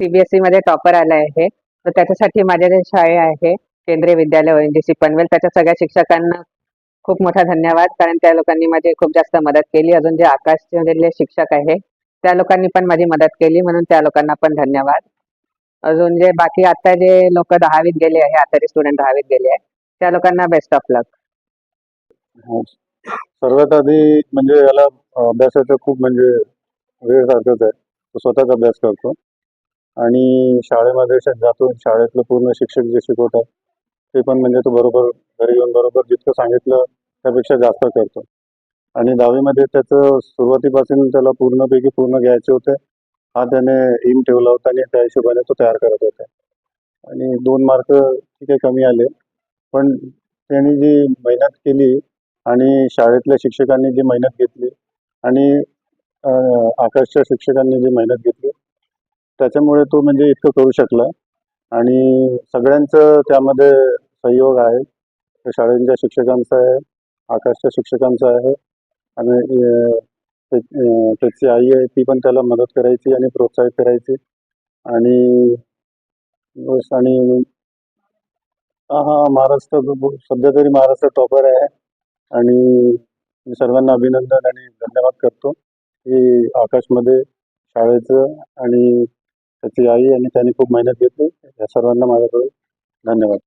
CBSE मध्ये topper आला आहे. तर त्याच्यासाठी माझ्या जे शाळे आहे केंद्रीय विद्यालय ओएनजीसी पनवेल त्याच्या सगळ्या शिक्षकांना खूप मोठा धन्यवाद. कारण त्या लोकांनी माझी खूप जास्त मदत केली. अजून जे आकाशचे शिक्षक आहे त्या लोकांनी पण माझी मदत केली. म्हणून त्या लोकांना पण धन्यवाद. अजून जे बाकी आता जे लोक दहावीत गेले आहे आता स्टुडंट दहावीत गेले आहे त्या लोकांना बेस्ट ऑफ लक सर्वात आधी म्हणजे याला अभ्यासाचं खूप म्हणजे वेळ सारखंच आहे. तो स्वतःच अभ्यास करतो. आणि शाळेमध्ये जातो शाळेतलं पूर्ण शिक्षक जे शिकवतात ते पण म्हणजे तो बरोबर घरी येऊन बरोबर जितकं सांगितलं त्यापेक्षा जास्त करतो. आणि दहावीमध्ये त्याचं सुरुवातीपासून त्याला पूर्णपैकी पूर्ण घ्यायचे होते. हा त्याने एम ठेवला होता आणि त्या हिशोबाने तो तयार करत होता. आणि दोन मार्क ठीक आहे कमी आले. पण त्यांनी जी मेहनत केली आणि शाळेतल्या शिक्षकांनी जी मेहनत घेतली आणि आकाशच्या शिक्षकांनी जी मेहनत घेतली त्याच्यामुळे तो म्हणजे इतकं करू शकला. आणि सगळ्यांचं त्यामध्ये सहयोग आहे. शाळेंच्या शाळेच्या शिक्षकांचा आहे आकाशच्या शिक्षकांचा आहे. आणि त्या- त्याची आई आहे ती पण त्याला मदत करायची आणि प्रोत्साहित करायची. आणि बस आणि हा हा महाराष्ट्र सध्या तरी महाराष्ट्र टॉपर आहे. आणि मी सर्वांना अभिनंदन आणि धन्यवाद करतो की आकाशमध्ये शाळेचं आणि त्याची आई आणि त्याने खूप मेहनत घेतली. या सर्वांना माझ्याकडून धन्यवाद.